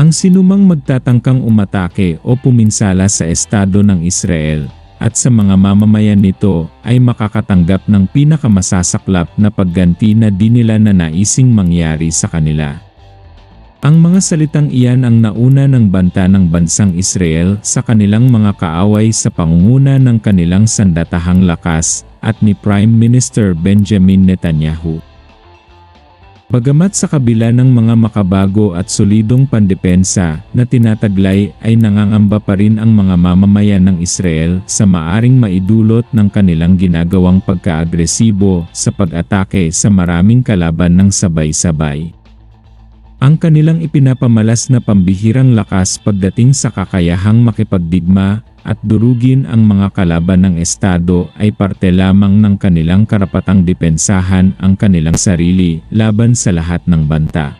Ang sinumang magtatangkang umatake o puminsala sa estado ng Israel at sa mga mamamayan nito ay makakatanggap ng pinakamasasaklap na pagganti na di nila na naising mangyari sa kanila. Ang mga salitang iyan ang nauna ng banta ng bansang Israel sa kanilang mga kaaway sa pangunguna ng kanilang sandatahang lakas at ni Prime Minister Benjamin Netanyahu. Bagamat sa kabila ng mga makabago at solidong pandepensa na tinataglay ay nangangamba pa rin ang mga mamamayan ng Israel sa maaring maidulot ng kanilang ginagawang pagkaagresibo sa pag-atake sa maraming kalaban ng sabay-sabay. Ang kanilang ipinapamalas na pambihirang lakas pagdating sa kakayahang makipagdigma at durugin ang mga kalaban ng Estado ay parte lamang ng kanilang karapatang depensahan ang kanilang sarili laban sa lahat ng banta.